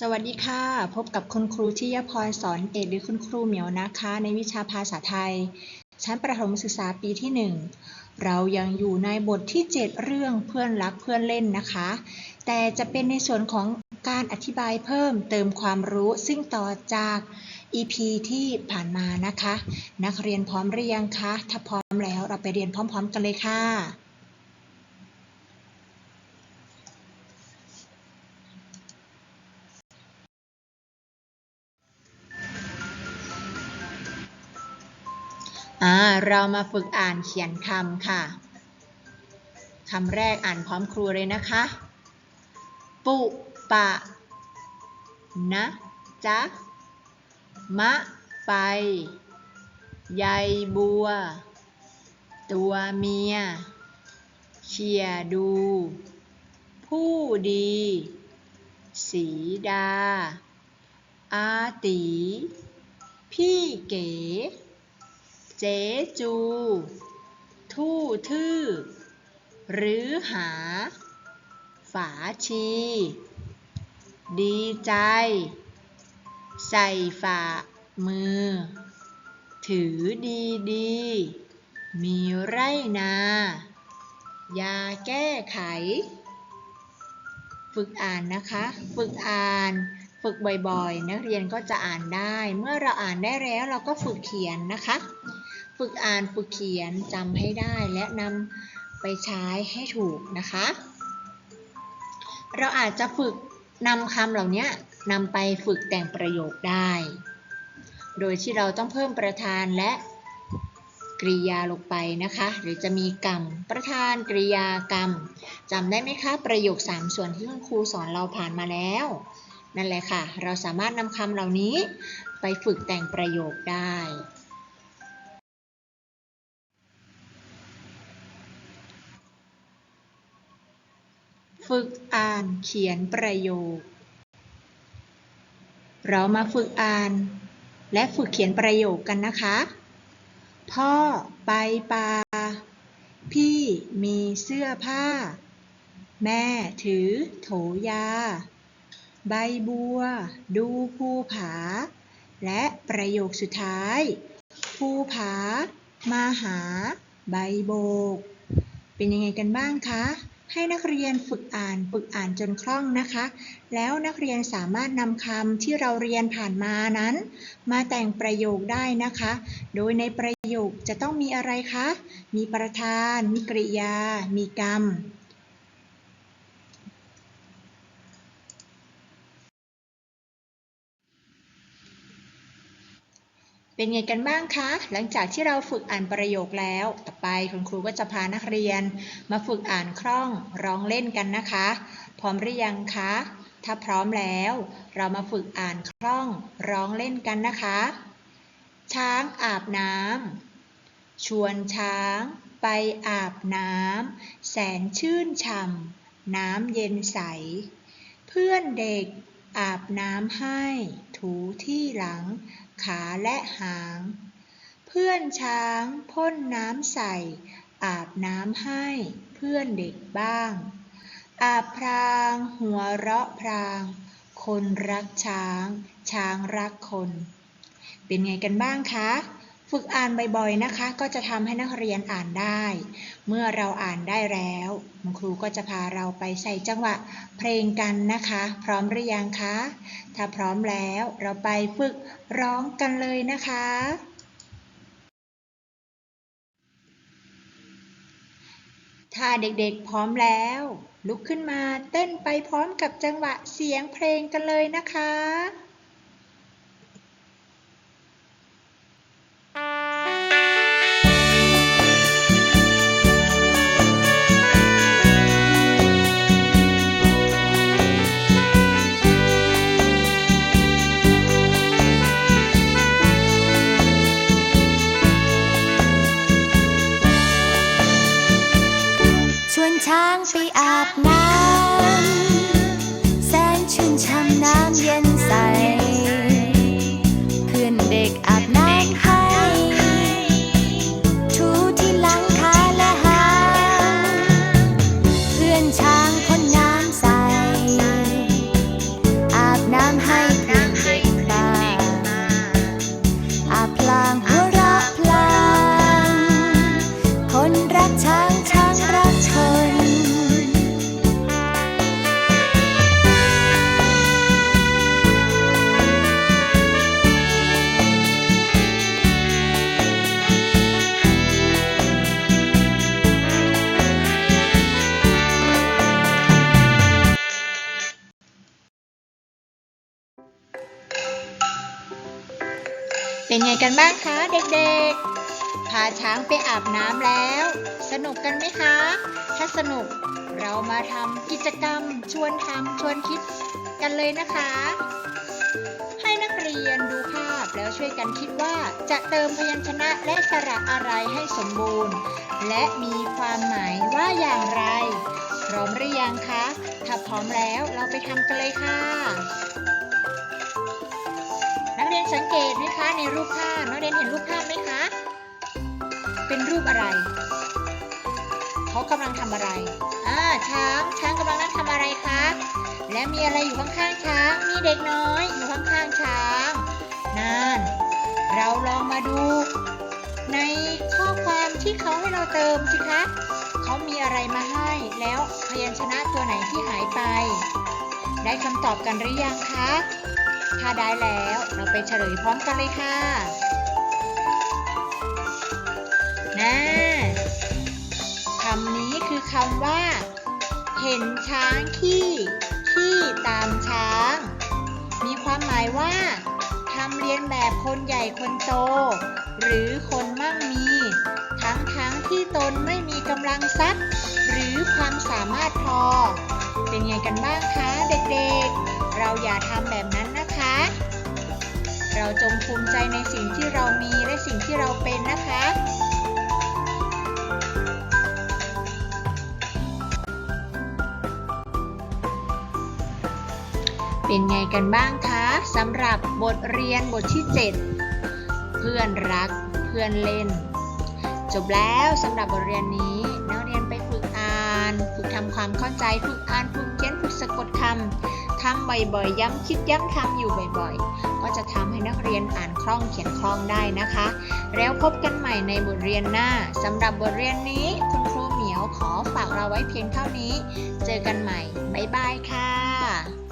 สวัสดีค่ะ พบกับคุณครูที่ยพรสอนเอกหรือคุณครูเหมียวนะคะ ในวิชาภาษาไทย ชั้นประถมศึกษาปีที่ 1 เรายังอยู่ในบทที่ 7 เรื่องเพื่อนรักเพื่อนเล่นนะคะ แต่จะเป็นในส่วนของการอธิบายเพิ่มเติมความรู้ซึ่งต่อจาก EP ที่ผ่านมานะคะ นักเรียนพร้อมหรือยังคะ ถ้าพร้อมแล้วเราไปเรียนพร้อม ๆ กันเลยค่ะ อ่าเรามาฝึกอ่านเขียนคำค่ะคำแรกอ่านพร้อมครูเลยนะคะ ปุปะ นะจ๊ะ มะ ไป ใยบัว ตัวเมียเชียดู ผู้ดี สีดา อาตี พี่เก๋ เจจู ทู่ทื่อ หรือหา ฝาชี ดีใจ ใส่ฝ่ามือ ถือดีดี มีไรนา ยาแก้ไข ฝึกอ่านนะคะ ฝึกอ่านฝึกบ่อยๆ นักเรียนก็จะอ่านได้ เมื่อเราอ่านได้แล้วเราก็ฝึกเขียนนะคะ ฝึกอ่านฝึกเขียนจำให้ได้และนำไปใช้ให้ถูกนะคะ เราอาจจะฝึกนำคำเหล่านี้นำไปฝึกแต่งประโยคได้ โดยที่เราต้องเพิ่มประธานและกริยาลงไปนะคะ หรือจะมีกรรม ประธานกริยากรรมจำได้ไหมคะประโยค 3 ส่วนที่คุณครูสอนเราผ่านมาแล้ว นั่นแหละค่ะ เราสามารถนำคำเหล่านี้ไปฝึกแต่งประโยคได้ ฝึกอ่านเขียนประโยค เรามาฝึกอ่าน และฝึกเขียนประโยคกันนะคะ พ่อไปป่า พี่มีเสื้อผ้า แม่ถือโถยา ใบบัว ดูภูผา และประโยคสุดท้าย ภูผา มาหา ใบโบก เป็นยังไงกันบ้างคะ ให้นักเรียนฝึกอ่านฝึกอ่านจนคล่องนะคะ แล้วนักเรียนสามารถนำคำที่เราเรียนผ่านมานั้น มาแต่งประโยคได้นะคะ โดยในประโยคจะต้องมีอะไรคะ มีประธาน มีกริยา มีกรรม เป็นไงกันบ้างคะ หลังจากที่เราฝึกอ่านประโยคแล้ว ต่อไปคุณครูก็จะพานักเรียน มาฝึกอ่านคล่องร้องเล่นกันนะคะ พร้อมหรือยังคะ ถ้าพร้อมแล้ว เรามาฝึกอ่านคล่องร้องเล่นกันนะคะ ช้างอาบน้ำชวนช้างไปอาบน้ำแสนชื่นช่ำน้ำเย็นใส เพื่อนเด็กอาบน้ำให้ ถูที่หลัง ขาและหาง เพื่อนช้างพ่นน้ำใส่ อาบน้ำให้เพื่อนเด็กบ้าง อาบพราง หัวเราะพราง คนรักช้าง ช้างรักคน เป็นไงกันบ้างคะ ฝึกอ่านบ่อยๆนะคะ ก็จะทำให้นักเรียนอ่านได้ เมื่อเราอ่านได้แล้วคุณครูก็จะพาเราไปใส่จังหวะเพลงกันนะคะ พร้อมหรือยังคะ ถ้าพร้อมแล้วเราไปฝึกร้องกันเลยนะคะ ถ้าเด็กๆพร้อมแล้ว ลุกขึ้นมาเต้นไปพร้อมกับจังหวะเสียงเพลงกันเลยนะคะ ช้างไปอาบน้ำ แสนชื่นช่ำน้ำเย็น เป็นไงกันบ้างคะเด็กๆ พาช้างไปอาบน้ำแล้ว สนุกกันไหมคะ ถ้าสนุกเรามาทำกิจกรรม ชวนทำชวนคิดกันเลยนะคะ ให้นักเรียนดูภาพแล้วช่วยกันคิดว่าจะเติมพยัญชนะและสระอะไรให้สมบูรณ์ และมีความหมายว่าอย่างไร พร้อมหรือยังคะ ถ้าพร้อมแล้วเราไปทำกันเลยค่ะ สังเกตไหมคะในรูปภาพนักเรียนเห็นรูปภาพไหมคะ เป็นรูปอะไร เขากำลังทำอะไรอ่าช้างช้างกำลังนั่งทำอะไรคะ และมีอะไรอยู่ข้างๆช้าง มีเด็กน้อยอยู่ข้างๆช้างนั่นเราลองมาดู ในข้อความที่เขาให้เราเติมสิคะเขามีอะไรมาให้ แล้วพยัญชนะตัวไหนที่หายไป ได้คำตอบกันหรือยังคะ ถ้าได้แล้วเราไปเฉลยพร้อมกันเลยค่ะนะคำนี้คือคำว่า เห็นช้างขี้ขี้ตามช้าง มีความหมายว่าทำเรียนแบบคนใหญ่คนโต หรือคนมั่งมี ทั้งทั้งๆที่ตนไม่มีกำลังทรัพย์ หรือความสามารถพอ เป็นไงกันบ้างคะเด็กๆ เราอย่าทำแบบนั้น เราจงภูมิใจในสิ่งที่เรามีและสิ่งที่เราเป็นนะคะ เป็นไงกันบ้างคะสำหรับบทเรียนบทที่ 7 เพื่อนรักเพื่อนเล่น จบแล้วสำหรับบทเรียนนี้นักเรียนไปฝึกอ่านฝึกทำความเข้าใจฝึกอ่านฝึกเขียนฝึกสะกดคำทำบ่อยๆ ย้ำคิดย้ำทำอยู่บ่อยๆ ก็จะทำให้นักเรียนอ่านคล่องเขียนคล่องได้นะคะ แล้วพบกันใหม่ในบทเรียนหน้าสำหรับบทเรียนนี้คุณครูเหมียวขอฝากเราไว้เพียงเท่านี้ เจอกันใหม่ บ๊ายบายค่ะ